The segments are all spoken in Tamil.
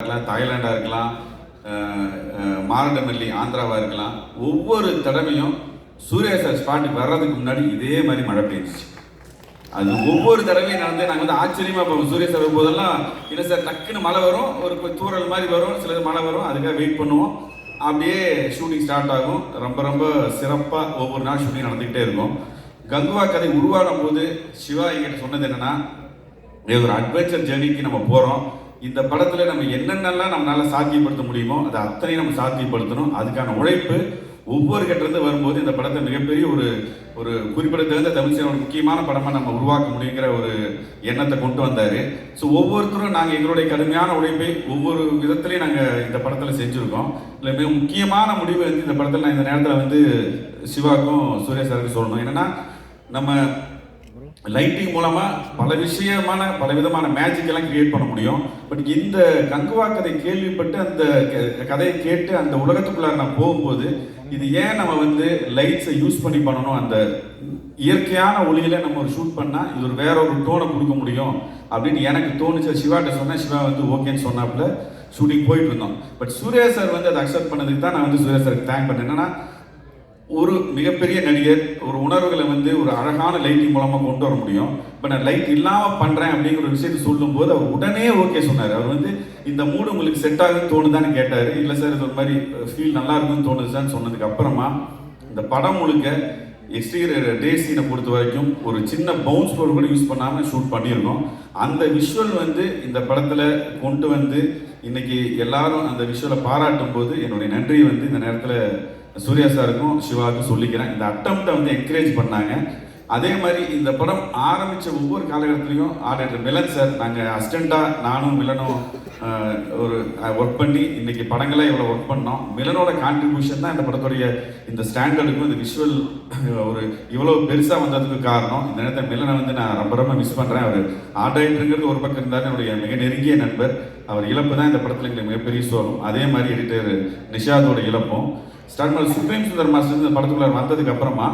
இருக்கலாம் தாய்லாண்டாக இருக்கலாம் மாரண்டமல்லி ஆந்திராவாக இருக்கலாம் ஒவ்வொரு தடவையும் சூர்யா சார் ஸ்பாட்டுக்கு வர்றதுக்கு முன்னாடி இதே மாதிரி மழை பெய்ஞ்சிச்சு அது ஒவ்வொரு தடவையும் நடந்து நாங்கள் வந்து ஆச்சரியமாக போவோம் சூரிய சார் வரும்போதெல்லாம் இல்லை சார் டக்குன்னு மழை வரும் ஒரு தூரல் தூறல் மாதிரி வரும் சிலது மழை வரும் அதுக்காக வெயிட் பண்ணுவோம். அப்படியே ஷூட்டிங் ஸ்டார்ட் ஆகும். ரொம்ப ரொம்ப சிறப்பாக ஒவ்வொரு நாள் ஷூட்டிங் நடந்துக்கிட்டே இருக்கும். கங்குவா கதை உருவான போது சிவா என்கிட்ட சொன்னது என்னன்னா இது ஒரு அட்வென்ச்சர் ஜேர்னிக்கு நம்ம போகிறோம் இந்த படத்தில் நம்ம என்னென்னலாம் நம்மளால் சாத்தியப்படுத்த முடியுமோ அதை அத்தனையும் நம்ம சாத்தியப்படுத்தணும். அதுக்கான உழைப்பு ஒவ்வொரு கட்டிலிருந்து வரும்போது இந்த படத்தை மிகப்பெரிய ஒரு ஒரு குறிப்பிடத்தகுந்த தமிழ் சினிமாவோட முக்கியமான படமாக நம்ம உருவாக்க முடியுங்கிற ஒரு எண்ணத்தை கொண்டு வந்தார். ஸோ ஒவ்வொருத்தரும் நாங்கள் எங்களுடைய கடுமையான உழைப்பை ஒவ்வொரு விதத்துலையும் நாங்கள் இந்த படத்தில் செஞ்சுருக்கோம். இல்லை மிக முக்கியமான முடிவு வந்து இந்த படத்தில் நான் இந்த நேரத்தில் வந்து சிவாக்கும் சூர்யா சாருக்கும் சொல்லணும். என்னென்னா நம்ம லைட்டிங் மூலமாக பல விஷயமான பல விதமான மேஜிக் எல்லாம் கிரியேட் பண்ண முடியும். பட் இந்த கங்குவா கதை கேள்விப்பட்டு அந்த கதையை கேட்டு அந்த உலகத்துக்குள்ளார நான் போகும்போது இது ஏன் நம்ம வந்து லைட்ஸை யூஸ் பண்ணி பண்ணணும்? அந்த இயற்கையான ஒளியில நம்ம ஒரு ஷூட் பண்ணா இது ஒரு வேற ஒரு டோனை கொடுக்க முடியும் அப்படின்னு எனக்கு தோணுச்சு. சிவாட்ட சொன்னேன். சிவா வந்து ஓகேன்னு சொன்னாப்புல. ஷூட்டிங் போயிட்டு இருந்தோம். பட் சூர்யா சார் வந்து அதை அக்செப்ட் பண்ணதுக்கு தான் நான் வந்து சூர்யா சாருக்கு தேங்க் பண்ணேன். என்னன்னா ஒரு மிகப்பெரிய நடிகர் ஒரு உணர்வுகளை வந்து ஒரு அழகான லைட்டிங் மூலமாக கொண்டு வர முடியும். இப்போ நான் லைட் இல்லாமல் பண்ணுறேன் அப்படிங்கிற ஒரு விஷயத்தை சொல்லும்போது அவர் உடனே ஓகே சொன்னார். அவர் வந்து இந்த மூடு உங்களுக்கு செட் ஆகுன்னு தோணுதான்னு கேட்டார். இல்லை சார் இது ஒரு மாதிரி ஃபீல் நல்லா இருக்குன்னு தோணுதுதான்னு சொன்னதுக்கு அப்புறமா இந்த படம் முழுக்க எக்ஸ்டீரியர் டே சீனை பொறுத்த வரைக்கும் ஒரு சின்ன பவுன்ஸ் பொருள் கூட யூஸ் பண்ணாமல் ஷூட் பண்ணியிருக்கோம் அந்த விஷுவல் வந்து இந்த படத்தில் கொண்டு வந்து இன்னைக்கு எல்லாரும் அந்த விஷுவலை பாராட்டும் போது என்னுடைய நன்றியை வந்து இந்த நேரத்தில் சூர்யா சாருக்கும் சிவாவுக்கும் சொல்லிக்கிறேன். இந்த அட்டம்ப்டை வந்து என்கரேஜ் பண்ணாங்க. அதே மாதிரி இந்த படம் ஆரம்பித்த ஒவ்வொரு காலகட்டத்திலையும் ஆடிட்டர் மிலன் சார் நாங்கள் அசிஸ்டண்ட்டாக நானும் மிலனும் ஒரு ஒர்க் பண்ணி இன்னைக்கு படங்களை இவ்வளோ ஒர்க் பண்ணோம். மிலனோட கான்ட்ரிபியூஷன் தான் இந்த படத்துடைய இந்த ஸ்டாண்டர்டுக்கும் இந்த விஷுவல் ஒரு இவ்வளோ பெருசாக வந்ததுக்கு காரணம். இந்த நேரத்தில் மிலனை வந்து நான் ரொம்ப ரொம்ப மிஸ் பண்ணுறேன் அவர் ஆர்டாயிட்டுங்கிறது ஒரு பக்கம் இருந்தாலும் என்னுடைய மிக நெருங்கிய நண்பர். அவர் இழப்பு தான் இந்த படத்தில் எங்களுக்கு மிகப்பெரிய சோகம். அதே மாதிரி எடிட்டர் நிஷாதோட இழப்பும். ஸ்டார்ட் சுப்ரீம் சுந்தர் மாஸ்டர் இந்த படத்துக்குள்ள வந்ததுக்கு அப்புறமா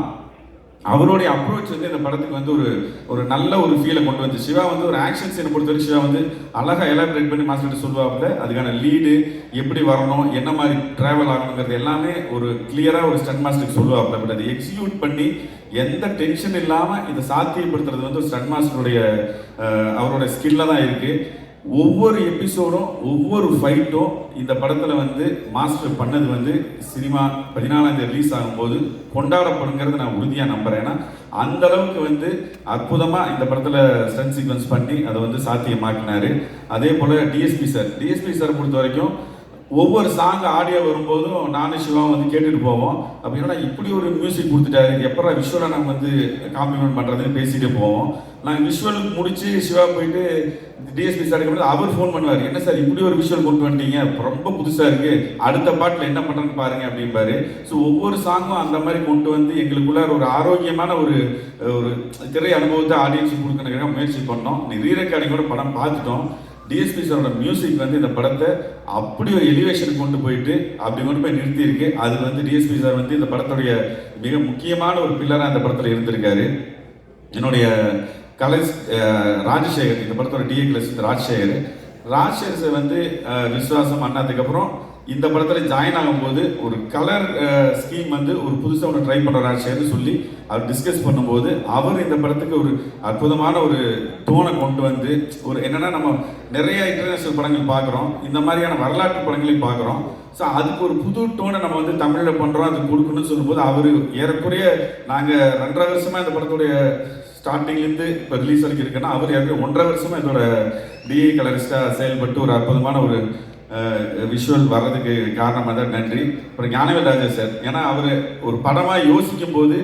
அவருடைய அப்ரோச் வந்து இந்த படத்துக்கு வந்து ஒரு ஒரு நல்ல ஒரு ஃபீலை கொண்டு வந்து. சிவா வந்து ஒரு ஆக்ஷன் சீனை பொறுத்தவரை சிவா வந்து அழகாக எலாபரேட் பண்ணி மாஸ்டர் சொல்லுவாப்புல அதுக்கான லீடு எப்படி வரணும் என்ன மாதிரி டிராவல் ஆகணுங்கிறது எல்லாமே ஒரு கிளியராக ஒரு ஸ்டன் மாஸ்டருக்கு சொல்லுவாப்புல. பட் அதை எக்ஸிக்யூட் பண்ணி எந்த டென்ஷன் இல்லாமல் இதை சாத்தியப்படுத்துறது வந்து ஒரு ஸ்டன் மாஸ்டருடைய அவரோட ஸ்கில்ல தான் இருக்குது ஒவ்வொரு எபிசோடும் ஒவ்வொரு ஃபைட்டும் இந்த படத்தில் வந்து மாஸ்டர் பண்ணது வந்து சினிமா பதினாலாம் தேதி ரிலீஸ் ஆகும்போது கொண்டாடப்படுங்கிறத நான் உறுதியாக நம்புகிறேன் ஏன்னா அந்த அளவுக்கு வந்து அற்புதமாக இந்த படத்தில் ஸ்டன் சீக்வன்ஸ் பண்ணி அதை வந்து சாத்தியமாக்கினார். அதே போல் டிஎஸ்பி சார் டிஎஸ்பி சார் பொறுத்த வரைக்கும் ஒவ்வொரு சாங் ஆடியோ வரும்போதும் நானும் சிவா வந்து கேட்டுட்டு போவோம். அப்படின்னா என்னடா இப்படி ஒரு மியூசிக் கொடுத்துட்டாரு? இது எப்படா விஷுவலாக நம்ம வந்து காம்ப்ளிமெண்ட் பண்ணுறதுன்னு பேசிட்டு போவோம். நாங்கள் விஷுவலுக்கு முடிச்சு சிவா போயிட்டு டிஎஸ்பி சார் வந்து அவர் ஃபோன் பண்ணுவார். என்ன சார் இப்படி ஒரு விஷுவல் கொண்டு வந்துட்டீங்க ரொம்ப புதுசாக இருக்கு. அடுத்த பாட்டில் என்ன பண்ணுறேன்னு பாருங்க அப்படிம்பாரு. ஸோ ஒவ்வொரு சாங்கும் அந்த மாதிரி கொண்டு வந்து எங்களுக்குள்ள ஒரு ஆரோக்கியமான ஒரு ஒரு திரை அனுபவத்தை ஆடியன்ஸுக்கு கொடுக்கணுங்கிற முயற்சி பண்ணோம். நீ ரீரெக்கார்டிங்கோட படம் பார்த்துட்டோம். டிஎஸ்பி சாரோட மியூசிக் வந்து இந்த படத்தை அப்படி ஒரு எலிவேஷனுக்கு கொண்டு போயிட்டு அப்படி கொண்டு போய் நிறுத்தியிருக்கு. அது வந்து டிஎஸ்பி சார் வந்து இந்த படத்துடைய மிக முக்கியமான ஒரு பில்லராக இந்த படத்தில் இருந்திருக்காரு. என்னுடைய கலை ராஜசேகர் இந்த படத்தோட டிஏ கிளஸ் ராஜசேகர். ராஜசேகர் சார் வந்து அஹ், விஸ்வாசம் அண்ணாதுக்கப்புறம் இந்த படத்தில் ஜாயின் ஆகும்போது ஒரு கலர் ஸ்கீம் வந்து ஒரு புதுசாக ஒன்று ட்ரை பண்ணுறாரு ராஜசேகர்னு சொல்லி அவர் டிஸ்கஸ் பண்ணும்போது அவர் இந்த படத்துக்கு ஒரு அற்புதமான ஒரு டோனை கொண்டு வந்து ஒரு என்னென்னா நம்ம நிறைய இன்டர்நேஷ்னல் படங்கள் பார்க்குறோம். இந்த மாதிரியான வரலாற்று படங்களையும் பார்க்குறோம். ஸோ அதுக்கு ஒரு புது டோனை நம்ம வந்து தமிழில் பண்ணுறோம் அது கொடுக்கணும்னு சொல்லும்போது அவர் ஏறக்குறைய நாங்கள் ரெண்டரை வருஷமாக இந்த படத்துடைய ஸ்டார்டிங்லேருந்து இப்போ ரிலீஸ் வரைக்கும் இருக்குன்னா அவர் ஏற்கனவே ஒன்றரை வருஷமாக இதோட டிஏ கலரிஸ்டாக செயல்பட்டு ஒரு அற்புதமான ஒரு விஷுவல் வர்றதுக்கு காரணமாக தான் நன்றி. அப்புறம் ஞானவேல் ராஜா சார் ஏன்னா அவர் ஒரு படமாக யோசிக்கும் போது